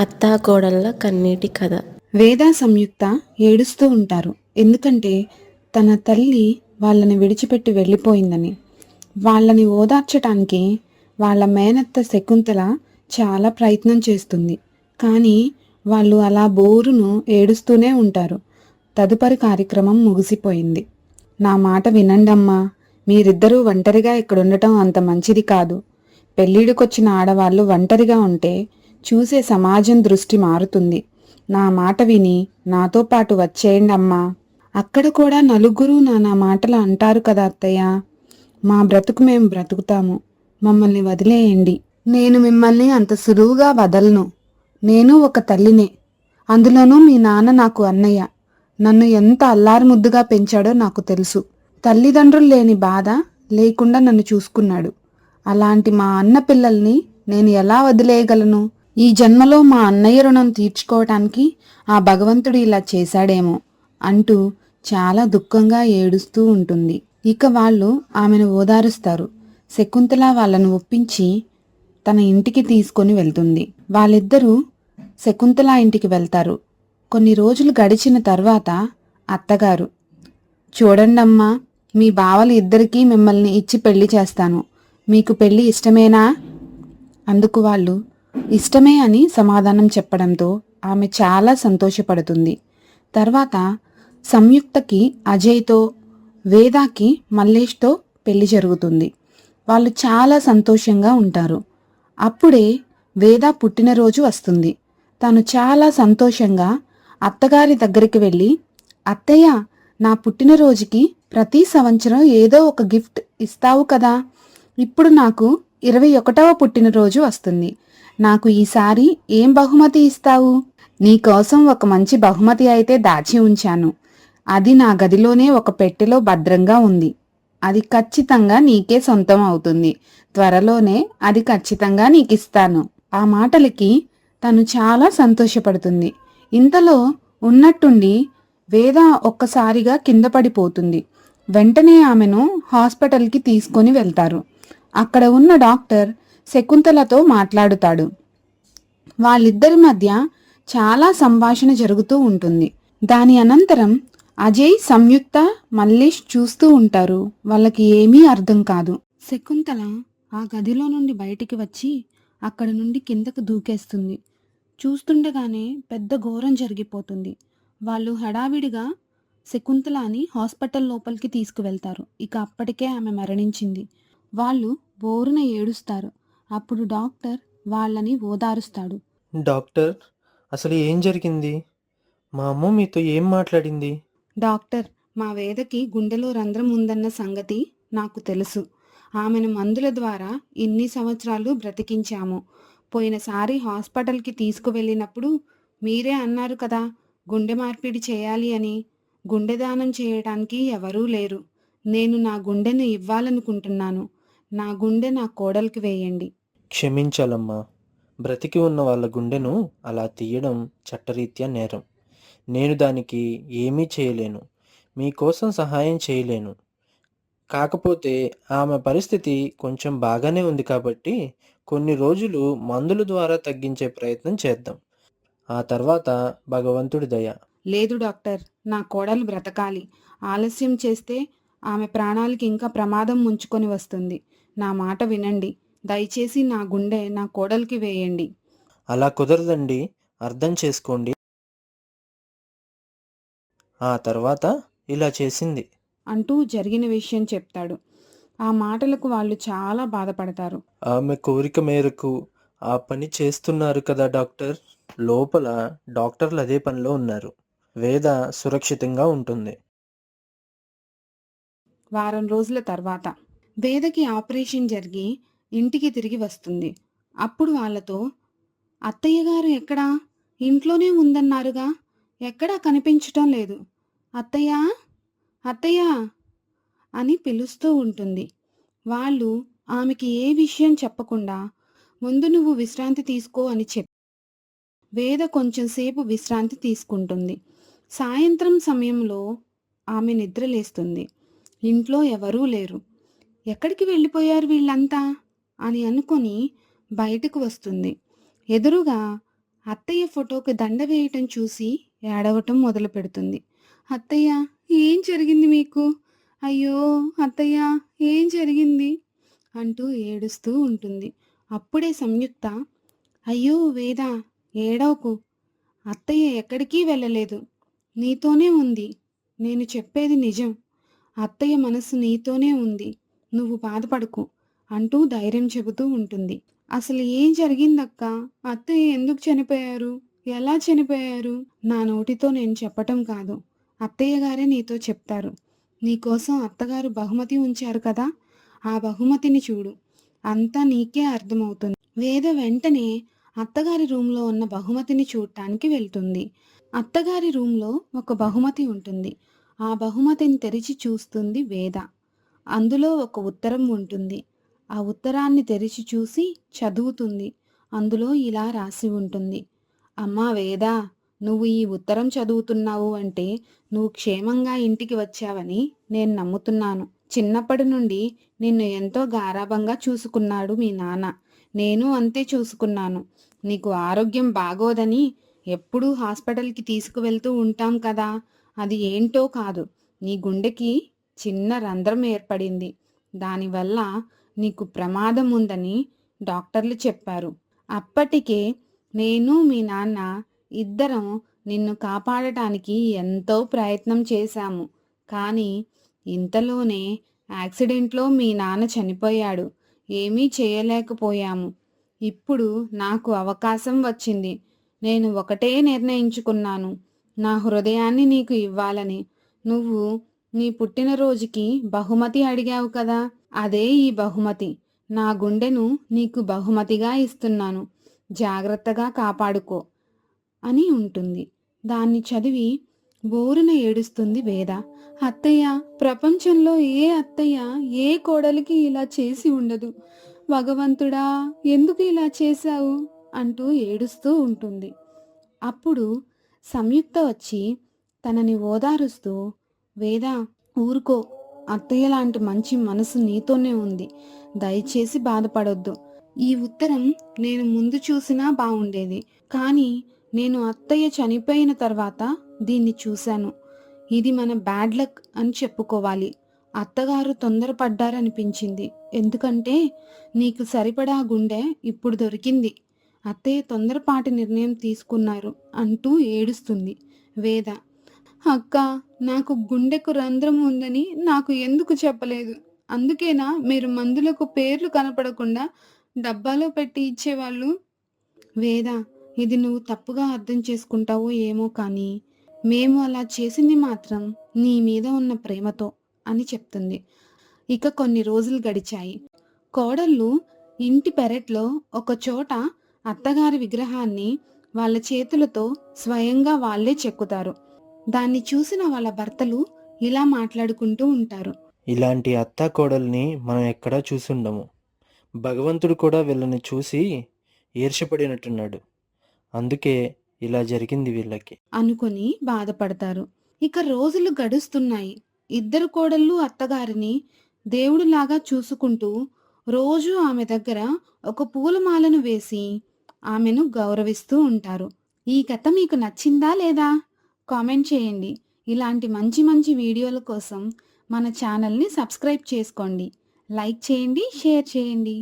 అత్తాకోడళ్ళ కన్నీటి కథ. వేద సంయుక్త ఏడుస్తూ ఉంటారు. ఎందుకంటే తన తల్లి వాళ్ళని విడిచిపెట్టి వెళ్ళిపోయిందని. వాళ్ళని ఓదార్చటానికి వాళ్ళ మేనత్త శకుంతల చాలా ప్రయత్నం చేస్తుంది. కానీ వాళ్ళు అలా బోరును ఏడుస్తూనే ఉంటారు. తదుపరి కార్యక్రమం ముగిసిపోయింది. నా మాట వినండమ్మా. మీరిద్దరూ ఒంటరిగా ఇక్కడ ఉండటం అంత మంచిది కాదు. పెళ్ళిడికొచ్చిన ఆడవాళ్ళు ఒంటరిగా ఉంటే చూసే సమాజం దృష్టి మారుతుంది. నా మాట విని నాతో పాటు వచ్చేయండి అమ్మా. అక్కడ కూడా నలుగురు నానా మాటలు అంటారు కదా అత్తయ్య. మా బ్రతుకు మేము బ్రతుకుతాము. మమ్మల్ని వదిలేయండి. నేను మిమ్మల్ని అంత సులువుగా వదలను. నేను ఒక తల్లినే. అందులోనూ మీ నాన్న నాకు అన్నయ్య. నన్ను ఎంత అల్లారు ముద్దుగా పెంచాడో నాకు తెలుసు. తల్లిదండ్రులు లేని బాధ లేకుండా నన్ను చూసుకున్నాడు. అలాంటి మా అన్న పిల్లల్ని నేను ఎలా వదిలేయగలను? ఈ జన్మలో మా అన్నయ్య రుణం తీర్చుకోవటానికి ఆ భగవంతుడు ఇలా చేశాడేమో అంటూ చాలా దుఃఖంగా ఏడుస్తూ ఉంటుంది. ఇక వాళ్ళు ఆమెను ఓదారుస్తారు. శకుంతల వాళ్ళను ఒప్పించి తన ఇంటికి తీసుకొని వెళ్తుంది. వాళ్ళిద్దరూ శకుంతల ఇంటికి వెళ్తారు. కొన్ని రోజులు గడిచిన తర్వాత అత్తగారు చూడండమ్మా మీ బావలు ఇద్దరికీ మిమ్మల్ని ఇచ్చి పెళ్ళి చేస్తాను. మీకు పెళ్ళి ఇష్టమేనా? అందుకు వాళ్ళు ఇష్టమే అని సమాధానం చెప్పడంతో ఆమె చాలా సంతోషపడుతుంది. తర్వాత సంయుక్తకి అజయ్తో వేదాకి మల్లేష్తో పెళ్ళి జరుగుతుంది. వాళ్ళు చాలా సంతోషంగా ఉంటారు. అప్పుడే వేద పుట్టినరోజు వస్తుంది. తను చాలా సంతోషంగా అత్తగారి దగ్గరికి వెళ్ళి అత్తయ్య నా పుట్టినరోజుకి ప్రతి సంవత్సరం ఏదో ఒక గిఫ్ట్ ఇస్తావు కదా? ఇప్పుడు నాకు ఇరవై ఒకటవ పుట్టినరోజు వస్తుంది. నాకు ఈసారి ఏం బహుమతి ఇస్తావు? నీకోసం ఒక మంచి బహుమతి అయితే దాచి ఉంచాను. అది నా గదిలోనే ఒక పెట్టెలో భద్రంగా ఉంది. అది ఖచ్చితంగా నీకే సొంతం అవుతుంది. త్వరలోనే అది ఖచ్చితంగా నీకిస్తాను. ఆ మాటలకి తను చాలా సంతోషపడుతుంది. ఇంతలో ఉన్నట్టుండి వేద ఒక్కసారిగా కింద పడిపోతుంది. వెంటనే ఆమెను హాస్పిటల్కి తీసుకొని వెళ్తారు. అక్కడ ఉన్న డాక్టర్ శకుంతలతో మాట్లాడుతాడు. వాళ్ళిద్దరి మధ్య చాలా సంభాషణ జరుగుతూ ఉంటుంది. దాని అనంతరం అజయ్ సంయుక్త మల్లేష్ చూస్తూ ఉంటారు. వాళ్ళకి ఏమీ అర్థం కాదు. శకుంతల ఆ గదిలో నుండి బయటికి వచ్చి అక్కడ నుండి కిందకు దూకేస్తుంది. చూస్తుండగానే పెద్ద ఘోరం జరిగిపోతుంది. వాళ్ళు హడావిడిగా శకుంతలాని హాస్పిటల్ లోపలికి తీసుకువెళ్తారు. ఇక అప్పటికే ఆమె మరణించింది. వాళ్ళు బోరున ఏడుస్తారు. అప్పుడు డాక్టర్ వాళ్ళని ఓదారుస్తాడు. డాక్టర్ అసలు ఏం జరిగింది? మా అమ్మ మీతో ఏం మాట్లాడింది? డాక్టర్ మా వేదకి గుండెలో రంధ్రం ఉందన్న సంగతి నాకు తెలుసు. ఆమెను మందుల ద్వారా ఇన్ని సంవత్సరాలు బ్రతికించాము. పోయినసారి హాస్పిటల్కి తీసుకువెళ్ళినప్పుడు మీరే అన్నారు కదా గుండె మార్పిడి చేయాలి అని. గుండె దానం చేయడానికి ఎవరూ లేరు. నేను నా గుండెను ఇవ్వాలనుకుంటున్నాను. నా గుండె నా కోడలికి వేయండి. క్షమించాలమ్మా. బ్రతికి ఉన్న వాళ్ళ గుండెను అలా తీయడం చట్టరీత్యా నేరం. నేను దానికి ఏమీ చేయలేను. మీకోసం సహాయం చేయలేను. కాకపోతే ఆమె పరిస్థితి కొంచెం బాగానే ఉంది కాబట్టి కొన్ని రోజులు మందుల ద్వారా తగ్గించే ప్రయత్నం చేద్దాం. ఆ తర్వాత భగవంతుడి దయ. లేదు డాక్టర్ నా కోడలు బ్రతకాలి. ఆలస్యం చేస్తే ఆమె ప్రాణాలకి ఇంకా ప్రమాదం ముంచుకొని వస్తుంది. నా మాట వినండి. దయచేసి నా గుండె నా కోడలికి వేయండి. అలా కుదరదండి. అర్థం చేసుకోండి. ఆ తర్వాత ఇలా చేసింది. అంటూ జరిగిన విషయం చెప్తాడు. ఆ మాటలకు వాళ్ళు చాలా బాధపడతారు. ఆమె కోరిక మేరకు ఆ పని చేస్తున్నారు కదా డాక్టర్. లోపల డాక్టర్లు అదే పనిలో ఉన్నారు. వేద సురక్షితంగా ఉంటుంది. వారం రోజుల తర్వాత వేదకి ఆపరేషన్ జరిగి ఇంటికి తిరిగి వస్తుంది. అప్పుడు వాళ్ళతో అత్తయ్య గారు ఎక్కడా? ఇంట్లోనే ఉందన్నారుగా. ఎక్కడా కనిపించటం లేదు. అత్తయ్య? అత్తయ్య? అని పిలుస్తూ ఉంటుంది. వాళ్ళు ఆమెకి ఏ విషయం చెప్పకుండా ముందు నువ్వు విశ్రాంతి తీసుకో అని చెప్పి వేద కొంచెంసేపు విశ్రాంతి తీసుకుంటుంది. సాయంత్రం సమయంలో ఆమె నిద్రలేస్తుంది. ఇంట్లో ఎవరూ లేరు. ఎక్కడికి వెళ్ళిపోయారు వీళ్ళంతా? అని అనుకొని బయటకు వస్తుంది. ఎదురుగా అత్తయ్య ఫోటోకి దండ వేయటం చూసి ఏడవటం మొదలు పెడుతుంది అత్తయ్య ఏం జరిగింది మీకు? అయ్యో అత్తయ్య ఏం జరిగింది? అంటూ ఏడుస్తూ ఉంటుంది. అప్పుడే సంయుక్త అయ్యో వేద ఏడవకు. అత్తయ్య ఎక్కడికి వెళ్ళలేదు. నీతోనే ఉంది. నేను చెప్పేది నిజం. అత్తయ్య మనసు నీతోనే ఉంది. నువ్వు బాధపడకు. అంటూ ధైర్యం చెబుతూ ఉంటుంది. అసలు ఏం జరిగిందక్క? అత్తయ్య ఎందుకు చనిపోయారు? ఎలా చనిపోయారు? నా నోటితో నేను చెప్పటం కాదు. అత్తయ్య గారే నీతో చెప్తారు. నీకోసం అత్తగారు బహుమతి ఉంచారు కదా? ఆ బహుమతిని చూడు. అంతా నీకే అర్థమవుతుంది. వేద వెంటనే అత్తగారి రూమ్లో ఉన్న బహుమతిని చూడటానికి వెళ్తుంది. అత్తగారి రూమ్లో ఒక బహుమతి ఉంటుంది. ఆ బహుమతిని తెరిచి చూస్తుంది వేద. అందులో ఒక ఉత్తరం ఉంటుంది. ఆ ఉత్తరాన్ని తెరిచి చూసి చదువుతుంది. అందులో ఇలా రాసి ఉంటుంది. అమ్మా వేదా నువ్వు ఈ ఉత్తరం చదువుతున్నావు అంటే నువ్వు క్షేమంగా ఇంటికి వచ్చావని నేను నమ్ముతున్నాను. చిన్నప్పటి నుండి నిన్ను ఎంతో గారాభంగా చూసుకున్నాడు మీ నాన్న. నేను అంతే చూసుకున్నాను. నీకు ఆరోగ్యం బాగోదని ఎప్పుడూ హాస్పిటల్కి తీసుకువెళ్తూ ఉంటాం కదా. అది ఏంటో కాదు. నీ గుండెకి చిన్న రంధ్రం ఏర్పడింది. దానివల్ల నీకు ప్రమాదం ఉందని డాక్టర్లు చెప్పారు. అప్పటికే నేను మీ నాన్న ఇద్దరం నిన్ను కాపాడటానికి ఎంతో ప్రయత్నం చేశాము. కానీ ఇంతలోనే యాక్సిడెంట్లో మీ నాన్న చనిపోయాడు. ఏమీ చేయలేకపోయాము. ఇప్పుడు నాకు అవకాశం వచ్చింది. నేను ఒకటే నిర్ణయించుకున్నాను. నా హృదయాన్ని నీకు ఇవ్వాలని. నువ్వు నీ పుట్టినరోజుకి బహుమతి అడిగావు కదా. అదే ఈ బహుమతి. నా గుండెను నీకు బహుమతిగా ఇస్తున్నాను. జాగ్రత్తగా కాపాడుకో అని ఉంటుంది. దాన్ని చదివి బోరున ఏడుస్తుంది వేద. అత్తయ్య ప్రపంచంలో ఏ అత్తయ్య ఏ కోడలికి ఇలా చేసి ఉండదు? భగవంతుడా ఎందుకు ఇలా చేశావు? అంటూ ఏడుస్తూ ఉంటుంది. అప్పుడు సంయుక్త వచ్చి తనని ఓదారుస్తూ వేద ఊరుకో అత్తయ్య లాంటి మంచి మనసు నీతోనే ఉంది. దయచేసి బాధపడొద్దు. ఈ ఉత్తరం నేను ముందు చూసినా బాగుండేది కానీ నేను అత్తయ్య చనిపోయిన తర్వాత దీన్ని చూశాను. ఇది మన బ్యాడ్ లక్ అని చెప్పుకోవాలి. అత్తగారు తొందరపడ్డారనిపించింది. ఎందుకంటే నీకు సరిపడా గుండె ఇప్పుడు దొరికింది. అత్తయ్య తొందరపాటి నిర్ణయం తీసుకున్నారు అంటూ ఏడుస్తుంది. వేద అక్క నాకు గుండెకు రంధ్రం ఉందని నాకు ఎందుకు చెప్పలేదు? అందుకేనా మీరు మందులకు పేర్లు కనపడకుండా డబ్బాలో పెట్టి ఇచ్చేవాళ్ళు? వేద ఇది నువ్వు తప్పుగా అర్థం చేసుకుంటావో ఏమో కానీ మేము అలా చేసింది మాత్రం నీ మీద ఉన్న ప్రేమతో అని చెప్తుంది. ఇక కొన్ని రోజులు గడిచాయి. కోడళ్ళు ఇంటి పెరట్లో ఒక చోట అత్తగారి విగ్రహాన్ని వాళ్ళ చేతులతో స్వయంగా వాళ్ళే చెక్కుతారు. దాన్ని చూసిన వాళ్ళ భర్తలు ఇలా మాట్లాడుకుంటూ ఉంటారు. ఇలాంటి అత్త కోడల్ని మనం ఎక్కడా చూసుండము. భగవంతుడు కూడా వీళ్ళని చూసి ఈర్షపడినట్టున్నాడు అందుకే ఇలా జరిగింది వీళ్ళకి. అనుకొని బాధపడతారు. ఇక రోజులు గడుస్తున్నాయి. ఇద్దరు కోడళ్ళు అత్తగారిని దేవుడిలాగా చూసుకుంటూ రోజు ఆమె దగ్గర ఒక పూలమాలను వేసి ఆమెను గౌరవిస్తూ ఉంటారు. ఈ కథ మీకు నచ్చిందా లేదా? కామెంట్ చేయండి. ఇలాంటి మంచి మంచి వీడియోల కోసం మన ఛానల్ని సబ్స్క్రైబ్ చేసుకోండి. లైక్ చేయండి షేర్ చేయండి.